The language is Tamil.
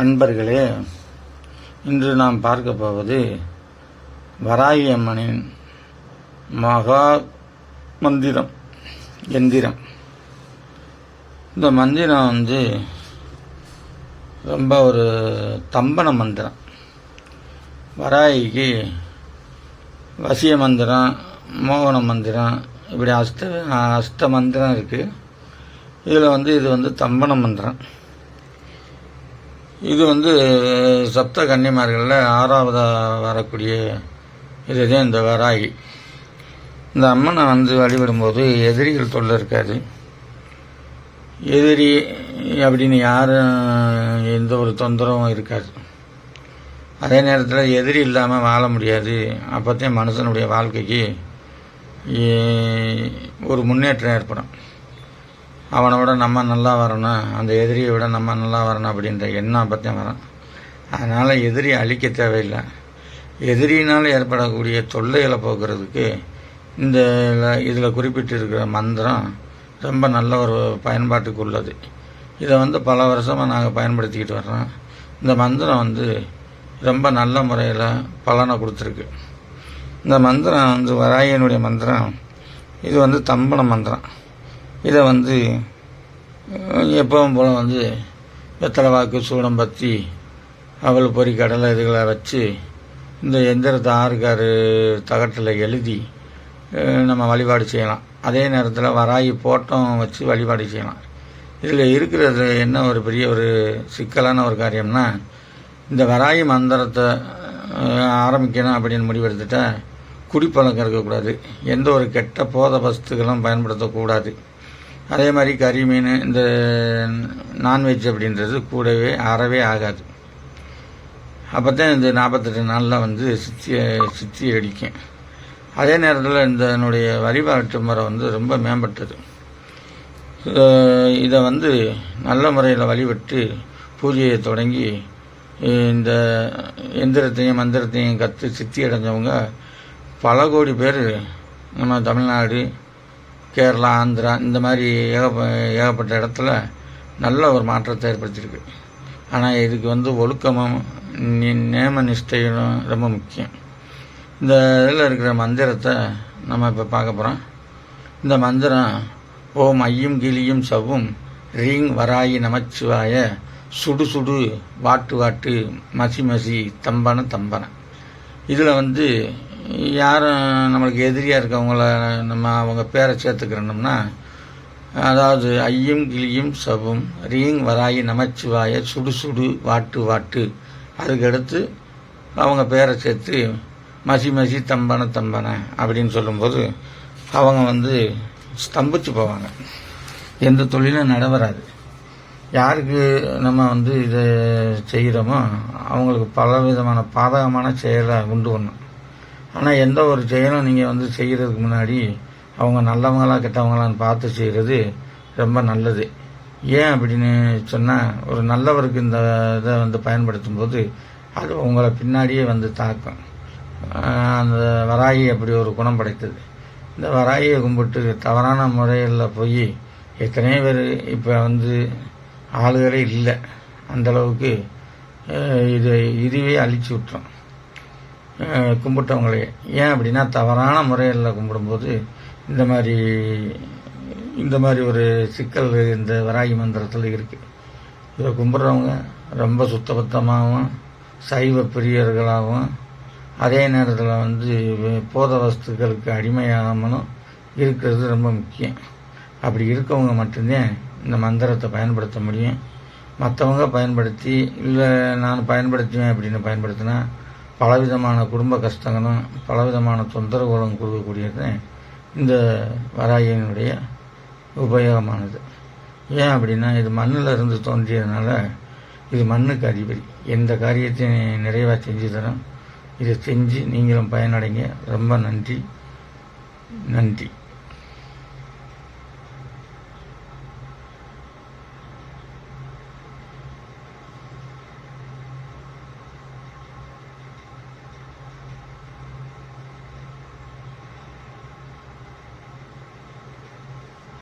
அன்பர்களே இன்று நாம் பார்க்க போவது வராகி அம்மனின் மகா மந்திரம் எந்திரம். இந்த மந்திரம் வந்து ரொம்ப ஒரு தம்பன மந்திரம். வராகிக்கு வசிய மந்திரம் மோகன மந்திரம் இப்படி அஸ்த அஸ்த மந்திரம் இருக்குது இதில் வந்து இது வந்து தம்பன மந்திரம். இது வந்து சப்த கன்னிமார்களில் ஆறாவதாக வரக்கூடிய இதுதான் இந்த வராகி. இந்த அம்மனை வந்து வழிபடும்போது எதிரிகள் தொல்லை இருக்காது. எதிரி அப்படின்னு யாரும் எந்த ஒரு தொந்தரவும் இருக்காது. அதே நேரத்தில் எதிரி இல்லாமல் வாழ முடியாது. அப்போத்தையும் மனுஷனுடைய வாழ்க்கைக்கு ஒரு முன்னேற்றம் ஏற்படும். அவனை விட நம்ம நல்லா வரணும் அந்த எதிரியை விட நம்ம நல்லா வரணும் அப்படின்ற எண்ணம் பற்றியும் வரும். அதனால் எதிரியை அழிக்க தேவையில்லை. எதிரியினால் ஏற்படக்கூடிய தொல்லைகளை போக்குறதுக்கு இந்த இதில் குறிப்பிட்டிருக்கிற மந்திரம் ரொம்ப நல்ல ஒரு பயன்பாட்டுக்கு உள்ளது. இதை வந்து பல வருஷமாக நாங்கள் பயன்படுத்திக்கிட்டு வர்றோம். இந்த மந்திரம் வந்து ரொம்ப நல்ல முறையில் பலனை கொடுத்துருக்கு. இந்த மந்திரம் வந்து வராயனுடைய மந்திரம். இது வந்து தம்பன மந்திரம். இதை வந்து எப்பவும் போல் வந்து வெத்தலை வாக்கு சூடம் பற்றி அவள் பொறி கடலை இதுகளை வச்சு இந்த எந்திரத்தை ஆறுக்காரு தகட்டில் எழுதி நம்ம வழிபாடு செய்யலாம். அதே நேரத்தில் வராயி போட்டம் வச்சு வழிபாடு செய்யலாம். இதில் இருக்கிறது என்ன ஒரு பெரிய ஒரு சிக்கலான ஒரு காரியம்னா இந்த வராயி மந்திரத்தை ஆரம்பிக்கணும் அப்படின்னு முடிவெடுத்துட்டால் குடிப்பழக்கம் இருக்கக்கூடாது. எந்த ஒரு கெட்ட போத வஸ்துகளும் பயன்படுத்தக்கூடாது. அதே மாதிரி கறி மீன் இந்த நான்வெஜ் அப்படின்றது கூடவே அறவே ஆகாது. அப்போ தான் இந்த நாற்பத்தெட்டு நாளில் வந்து சித்தி சித்தி அடிக்கும். அதே நேரத்தில் இந்த என்னுடைய வழிபாட்டு முறை வந்து ரொம்ப மேம்பட்டது. இதை வந்து நல்ல முறையில் வழிபட்டு பூஜையை தொடங்கி இந்த எந்திரத்தையும் மந்திரத்தையும் கற்று சித்தி அடைஞ்சவங்க பல கோடி பேர் நம்ம தமிழ்நாடு கேரளா ஆந்திரா இந்த மாதிரி ஏகப்ப ஏகப்பட்ட இடத்துல நல்ல ஒரு மாற்றத்தை ஏற்படுத்தியிருக்கு. ஆனால் இதுக்கு வந்து ஒழுக்கமும் நேம நிஷ்டையும் ரொம்ப முக்கியம். இந்த இதில் இருக்கிற மந்திரத்தை நம்ம இப்போ பார்க்க போகிறோம் இந்த மந்திரம் ஓம் ஐயும் கிளியும் சவ்வும் ரீங் வராயி நமச்சிவாய சுடு சுடு வாட்டு வாட்டு மசி மசி தம்பன தம்பன. இதில் வந்து யாரும் நம்மளுக்கு எதிரியாக இருக்கவங்கள நம்ம அவங்க பேரை சேர்த்துக்கிறோம்னா அதாவது ஐயும் கிளியும் சவும் ரீங் வராயி நமச்சிவாய சுடு சுடு வாட்டு வாட்டு அதுக்கடுத்து அவங்க பேரை சேர்த்து மசி மசி தம்பன தம்பன அப்படின்னு சொல்லும்போது அவங்க வந்து ஸ்தம்பிச்சு போவாங்க. எந்த தொழிலும் நடவராது. யாருக்கு நம்ம வந்து இதை செய்கிறோமோ அவங்களுக்கு பல விதமான பாதகமான செயலை உண்டு பண்ணும். ஆனால் எந்த ஒரு செயலும் நீங்கள் வந்து செய்கிறதுக்கு முன்னாடி அவங்க நல்லவங்களா கெட்டவங்களான்னு பார்த்து செய்கிறது ரொம்ப நல்லது. ஏன் அப்படின்னு சொன்னால் ஒரு நல்லவருக்கு இந்த இதை வந்து பயன்படுத்தும் போது அது உங்களை பின்னாடியே வந்து தாக்கும். அந்த வராகி அப்படி ஒரு குணம் படைத்தது. இந்த வராயை கும்பிட்டு தவறான முறையில் போய் எத்தனையோ பேர் இப்போ வந்து ஆளுகளே இல்லை. அந்தளவுக்கு இது இதுவே அழிச்சு விட்டுரும். கும்பிட்டவங்களே. ஏன் அப்படின்னா தவறான முறையில் கும்பிடும்போது இந்த மாதிரி இந்த மாதிரி ஒரு சிக்கல் இந்த வராகி மந்திரத்தில் இருக்குது இதை கும்பிட்றவங்க ரொம்ப சுத்தபத்தமாகவும் சைவ பிரியர்களாகவும் அதே நேரத்தில் வந்து போத வஸ்துக்களுக்கு அடிமையாகாமலும் இருக்கிறது ரொம்ப முக்கியம். அப்படி இருக்கவங்க மட்டும்தான் இந்த மந்திரத்தை பயன்படுத்த முடியும். மற்றவங்க பயன்படுத்தி இல்லை நான் பயன்படுத்துவேன் அப்படின்னு பயன்படுத்தினா பலவிதமான குடும்ப கஷ்டங்களும் பலவிதமான தொந்தரவுகளும் கொடுக்கக்கூடியது இந்த வராயினுடைய உபயோகமானது. ஏன் அப்படின்னா இது மண்ணில் இருந்து தோன்றியதுனால இது மண்ணுக்கு அதிபதி எந்த காரியத்தையும் நிறைவாக செஞ்சு தரும் இதை செஞ்சு நீங்களும் பயனடைங்க. ரொம்ப நன்றி. நன்றி.